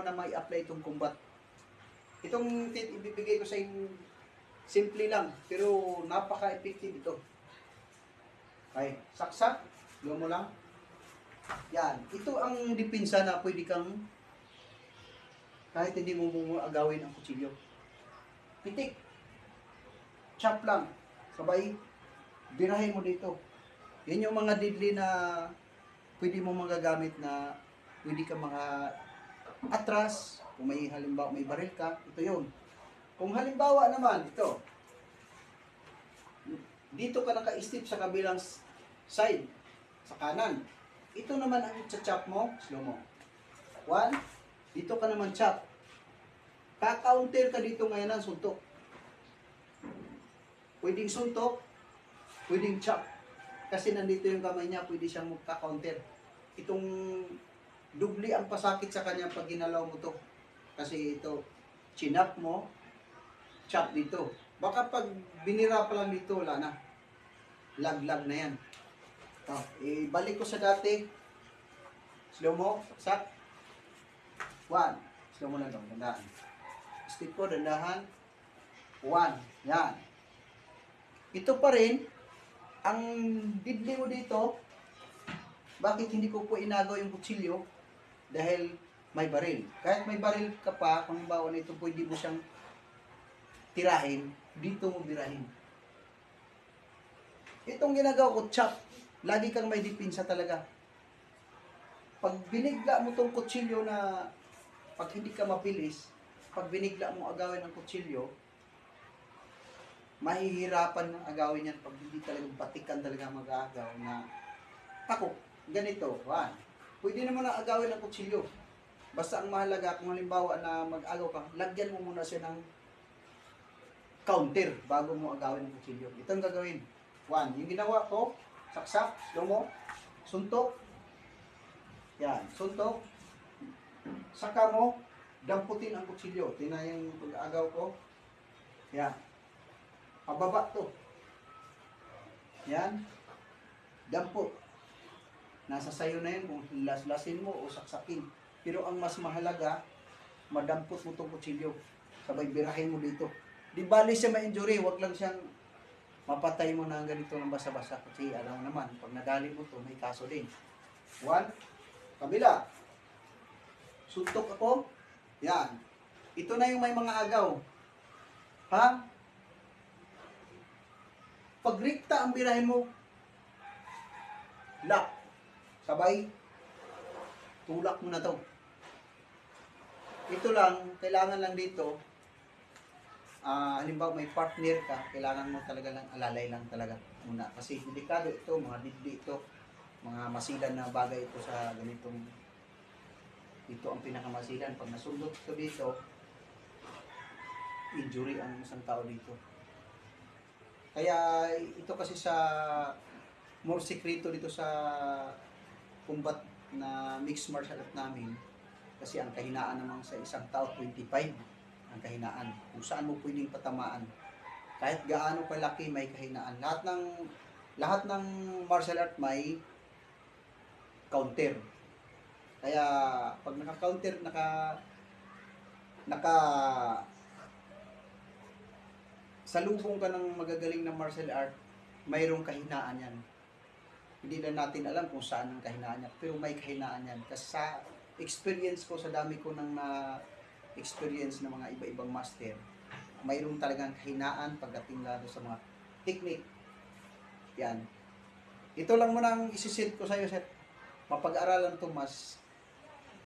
mo na mai-apply itong combat. Itong tip ibibigay ko sa inyo, simple lang, pero napaka-effective ito. Okay, saksak, gawin mo lang. Yan, ito ang depensa na pwede kang kahit hindi mo agawin ang kutsilyo. Pitik. Chop lang. Sabay, birahin mo dito. Yan yung mga deadly na pwede mo magagamit na pwede ka mga atras, kung may halimbawa may baril ka, ito yun. Kung halimbawa naman, ito, dito ka naka-step sa kabilang side, sa kanan. Ito naman ang chop mo, slow mo. One, dito ka naman chop. Ka-counter ka dito ngayon ng suntok. Pwedeng suntok, pwedeng chop. Kasi nandito yung kamay niya, pwede siyang magka-counter. Itong dubli ang pasakit sa kanya pag ginalaw mo to. Kasi ito, chinap mo, chop dito. Baka pag binira pa lang dito, wala na. Lag-lag na yan. Oh, ibalik ko sa dati. Slow mo, sak. One. Slow mo lang daw, dandahan. Step ko, dandahan. One. Yan. Ito pa rin, ang didli mo dito, bakit hindi ko po inagaw yung kutsilyo? Dahil may baril. Kahit may baril ka pa, kung halimbawa nito, pwede mo siyang tirahin, dito mo birahin. Itong ginagawa ko, chop. Lagi kang may dipinsa talaga. Pag binigla mo tong kutsilyo na, pag hindi ka mapilis, pag binigla mo agawin ng kutsilyo, mahihirapan ng agawin yan pag hindi talagang batikan talaga mag-aagaw na ako, ganito, one. Pwede naman na agawin ng kutsilyo. Basta ang mahalaga, kung halimbawa na mag-agaw ka, lagyan mo muna siya ng counter bago mo agawin ng kutsilyo. Ito ang gagawin. One, yung ginawa ko, saksak, slow mo, suntok. Yan, suntok. Saka mo, damputin ang kutsilyo. Tingnan yung pag-agaw ko. Yan. Pababa to. Yan. Dampot. Nasa sayo na yun kung laslasin mo o saksakin. Pero ang mas mahalaga, madampot mo itong kutsilyo. Sabay birahin mo dito. Di bali siya ma-injury, wag lang siyang mapatay mo na ganito ng basa-basa. Kasi alam naman, pag nadali mo to, may kaso din. One, kabila. Suntok ako. Yan. Ito na yung may mga agaw. Ha? Pag rikta ang birahin mo, lock. Sabay, tulak mo na to. Ito lang, kailangan lang dito, ah halimbawa may partner ka, kailangan mo talaga lang alalay lang talaga muna. Kasi delikado ito, mga didli ito, mga masilan na bagay ito sa ganitong ito ang pinakamasilan. Pag nasundot ito dito, injury ang isang tao dito. Kaya ito kasi sa more sekreto dito sa combat na mixed martial art namin kasi ang kahinaan naman sa isang tao 25 ang kahinaan. Kung saan mo pwedeng patamaan. Kahit gaano kalaki may kahinaan. Lahat ng lahat ng martial art may counter. Kaya pag naka-counter naka naka salubong ka ng magagaling na martial art mayroong kahinaan yan hindi na natin alam kung saan ang kahinaan niya, pero may kahinaan yan. Kasi sa experience ko, sa dami ko nang na-experience ng mga iba-ibang master, mayroon talagang kahinaan pagdating lalo sa mga technique. Yan. Ito lang muna ang isisit ko sa iyo, sir. Mapag-aralan to mas